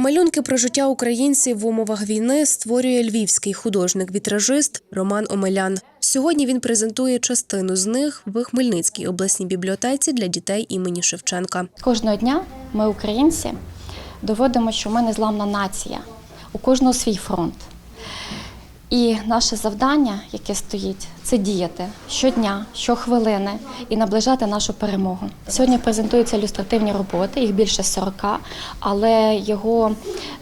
Малюнки про життя українців в умовах війни створює львівський художник-вітражист Роман Омелян. Сьогодні він презентує частину з них в Хмельницькій обласній бібліотеці для дітей імені Шевченка. Кожного дня ми, українці, доводимо, що ми незламна нація. У кожного свій фронт. І наше завдання, яке стоїть, це діяти щодня, щохвилини і наближати нашу перемогу. Сьогодні презентуються ілюстративні роботи, їх більше 40, але його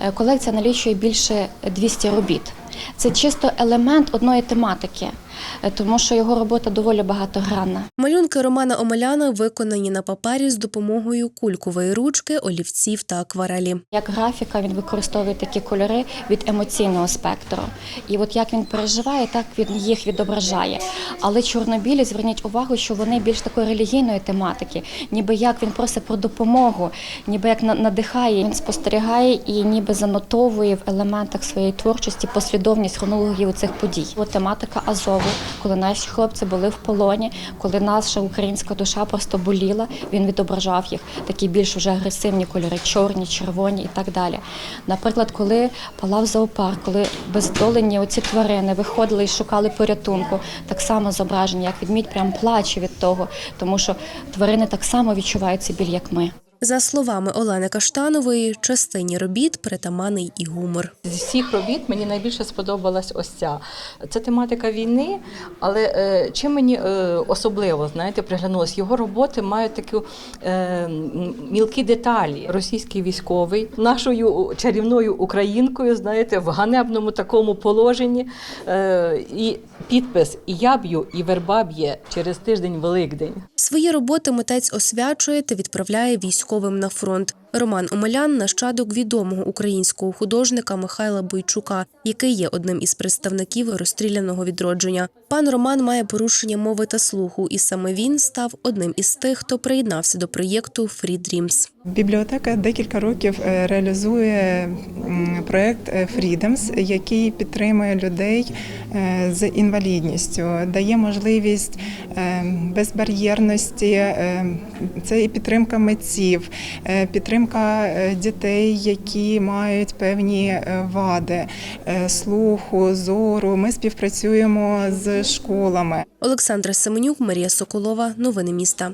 е, колекція налічує більше 200 робіт. Це чисто елемент одної тематики, е, тому що його робота доволі багатогранна. Малюнки Романа Омеляна виконані на папері з допомогою кулькової ручки, олівців та акварелі. Як графіка він використовує такі кольори від емоційного спектру. І от як він переживає, так він їх відображає. Але чорнобілі, зверніть увагу, що вони більш такої релігійної тематики, ніби як він просить про допомогу, ніби як надихає, він спостерігає і ніби занотовує в елементах своєї творчості послідовність хронології цих подій. От тематика Азову, коли наші хлопці були в полоні, коли наша українська душа просто боліла, він відображав їх такі більш вже агресивні кольори, чорні, червоні і так далі. Наприклад, коли палав зоопарк, коли бездолені оці тварини виходили і шукали порятунку, так само зображення, як відмідь прям плаче від того, тому що тварини так само відчувають цей біль, як ми. За словами Олени Каштанової, частині робіт притаманий і гумор. З всіх робіт мені найбільше сподобалась ось ця. Це тематика війни, але е, чим мені е, особливо знаєте, приглянулось, його роботи мають такі е, мілкі деталі. Російський військовий нашою чарівною українкою, знаєте, в ганебному такому положенні. Е, і підпис я б'ю, і верба б'є через тиждень Великдень. Свої роботи митець освячує та відправляє військовим на фронт. Роман Омелян нащадок відомого українського художника Михайла Бойчука, який є одним із представників розстріляного відродження. Пан Роман має порушення мови та слуху, і саме він став одним із тих, хто приєднався до проєкту Free Dreams. Бібліотека декілька років е, реалізує м, проект е, Freedoms, який підтримує людей е, з інвалідністю, дає можливість безбар'єрності. Це і підтримка митців, е, підтримка е, дітей, які мають певні е, вади е, слуху, зору. Ми співпрацюємо з школами. Олександра Семенюк, Марія Соколова. Новини міста.